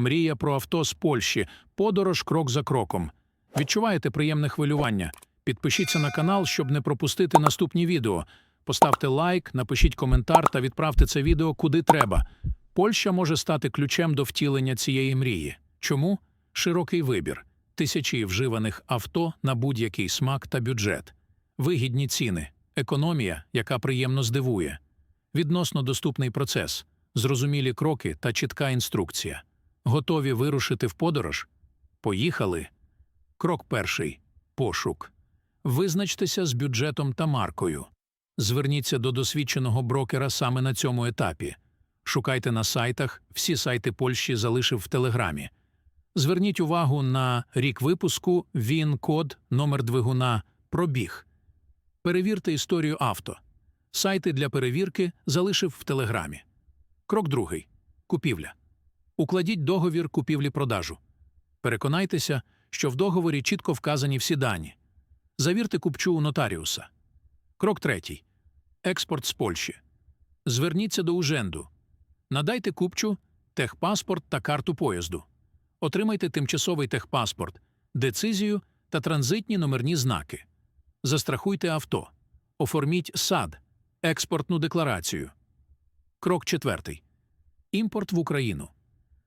Мрія про авто з Польщі. Подорож крок за кроком. Відчуваєте приємне хвилювання? Підпишіться на канал, щоб не пропустити наступні відео. Поставте лайк, напишіть коментар та відправте це відео куди треба. Польща може стати ключем до втілення цієї мрії. Чому? Широкий вибір. Тисячі вживаних авто на будь-який смак та бюджет. Вигідні ціни. Економія, яка приємно здивує. Відносно доступний процес. Зрозумілі кроки та чітка інструкція. Готові вирушити в подорож? Поїхали. Крок перший пошук. Визначтеся з бюджетом та маркою. Зверніться до досвідченого брокера саме на цьому етапі. Шукайте на сайтах, всі сайти Польщі залишив в Телеграмі. Зверніть увагу на рік випуску, він, код, номер двигуна, пробіг. Перевірте історію авто. Сайти для перевірки залишив в Телеграмі. Крок другий. Купівля. Укладіть договір купівлі-продажу. Переконайтеся, що в договорі чітко вказані всі дані. Завірте купчу у нотаріуса. Крок третій. Експорт з Польщі. Зверніться до уженду. Надайте купчу, техпаспорт та карту поїзду. Отримайте тимчасовий техпаспорт, децизію та транзитні номерні знаки. Застрахуйте авто. Оформіть САД, експортну декларацію. Крок четвертий. Імпорт в Україну.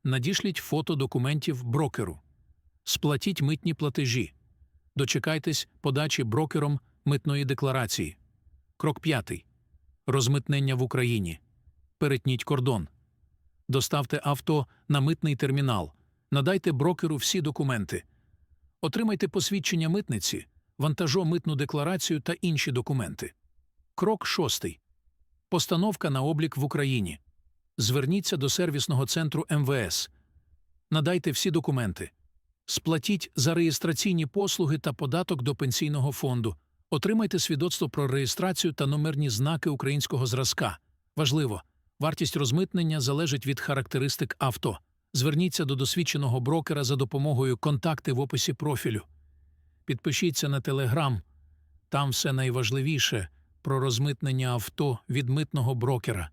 Надішліть фото документів брокеру. Сплатіть митні платежі. Дочекайтесь подачі брокером митної декларації. Крок п'ятий. Розмитнення в Україні. Перетніть кордон. Доставте авто на митний термінал. Надайте брокеру всі документи. Отримайте посвідчення митниці, вантажо-митну декларацію та інші документи. Крок шостий. Постановка на облік в Україні. Зверніться до сервісного центру МВС. Надайте всі документи. Сплатіть за реєстраційні послуги та податок до пенсійного фонду. Отримайте свідоцтво про реєстрацію та номерні знаки українського зразка. Важливо, вартість розмитнення залежить від характеристик авто. Зверніться до досвідченого брокера за допомогою контакти в описі профілю. Підпишіться на Телеграм. Там все найважливіше про розмитнення авто від митного брокера.